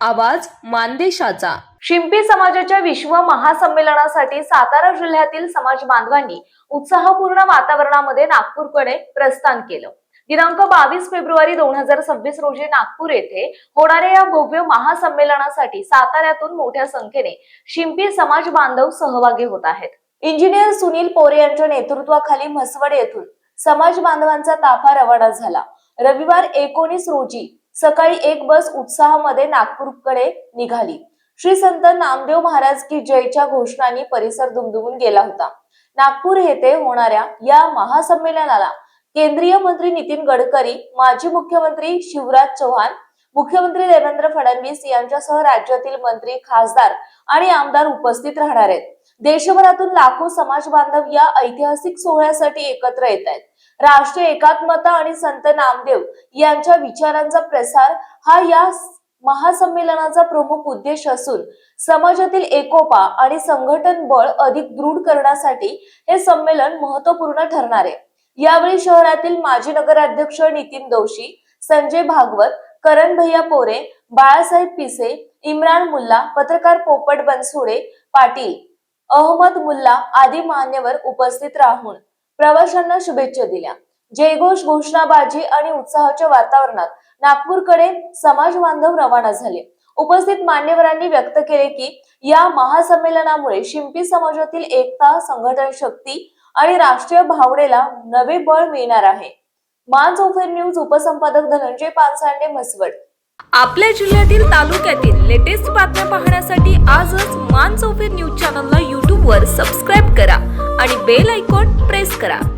आवाज मानदेशाचा. शिंपी समाजाच्या विश्व महासंमेलनासाठी सातारा जिल्ह्यातील समाज बांधवांनी उत्साहपूर्ण वातावरणामध्ये नागपूरकडे प्रस्थान केलं. दिनांक बावीस फेब्रुवारी दोन हजार सव्वीस रोजी नागपूर येथे होणाऱ्या या भव्य महासंमेलनासाठी साताऱ्यातून मोठ्या संख्येने शिंपी समाज बांधव सहभागी होत आहेत. इंजिनियर सुनील पोरे यांच्या नेतृत्वाखाली म्हसवड येथून समाज बांधवांचा ताफा रवाना झाला. रविवार एकोणीस रोजी सकाळी एक बस उत्साहामध्ये नागपूरकडे निघाली. श्री संत नामदेव महाराज की जयच्या घोषणांनी परिसर दुमदुमून गेला होता. नागपूर येथे होणाऱ्या या महासंमेलनाला केंद्रीय मंत्री नितीन गडकरी माजी मुख्यमंत्री शिवराज चौहान मुख्यमंत्री देवेंद्र फडणवीस यांच्यासह राज्यातील मंत्री खासदार आणि आमदार उपस्थित राहणार आहेत. देशभरातून लाखो समाज बांधव या ऐतिहासिक सोहळ्यासाठी एकत्र येत आहेत. राष्ट्रीय एकात्मता आणि संत नामदेव यांच्या विचारांचा प्रसार हा या महासंमेलनाचा प्रमुख उद्देश असून समाजातील एकोपा आणि संघटन बळ अधिक दृढ करण्यासाठी हे संमेलन महत्त्वपूर्ण ठरणार आहे. यावेळी शहरातील माजी नगराध्यक्ष नितीन दोशी संजय भागवत करण भैया पोरे बाळासाहेब पिसे इम्रान मुल्ला पत्रकार पोपट बनसुडे पाटील अहमद मुल्ला आदी मान्यवर उपस्थित राहून प्रवाशांना शुभेच्छा दिल्या. जयघोष घोषणाबाजी आणि उत्साहाच्या वातावरणात नागपूरकडे समाज बांधव रवाना झाले. उपस्थित मान्यवरांनी व्यक्त केले की या महासंमेलनामुळे शिंपी समाजातील एकता संघटन शक्ती आणि राष्ट्रीय भावनेला नवे बळ मिळणार आहे. मान ओफेर न्यूज उपसंपादक धनंजय पानसांडे म्हसवड. आपल्या जिल्ह्यातील तालुक्यातील लेटेस्ट बातम्या पाहण्यासाठी आजच मान ओफेर न्यूज चॅनलला यूट्यूबवर सबस्क्राईब करा आणि बेल आयकॉन करा.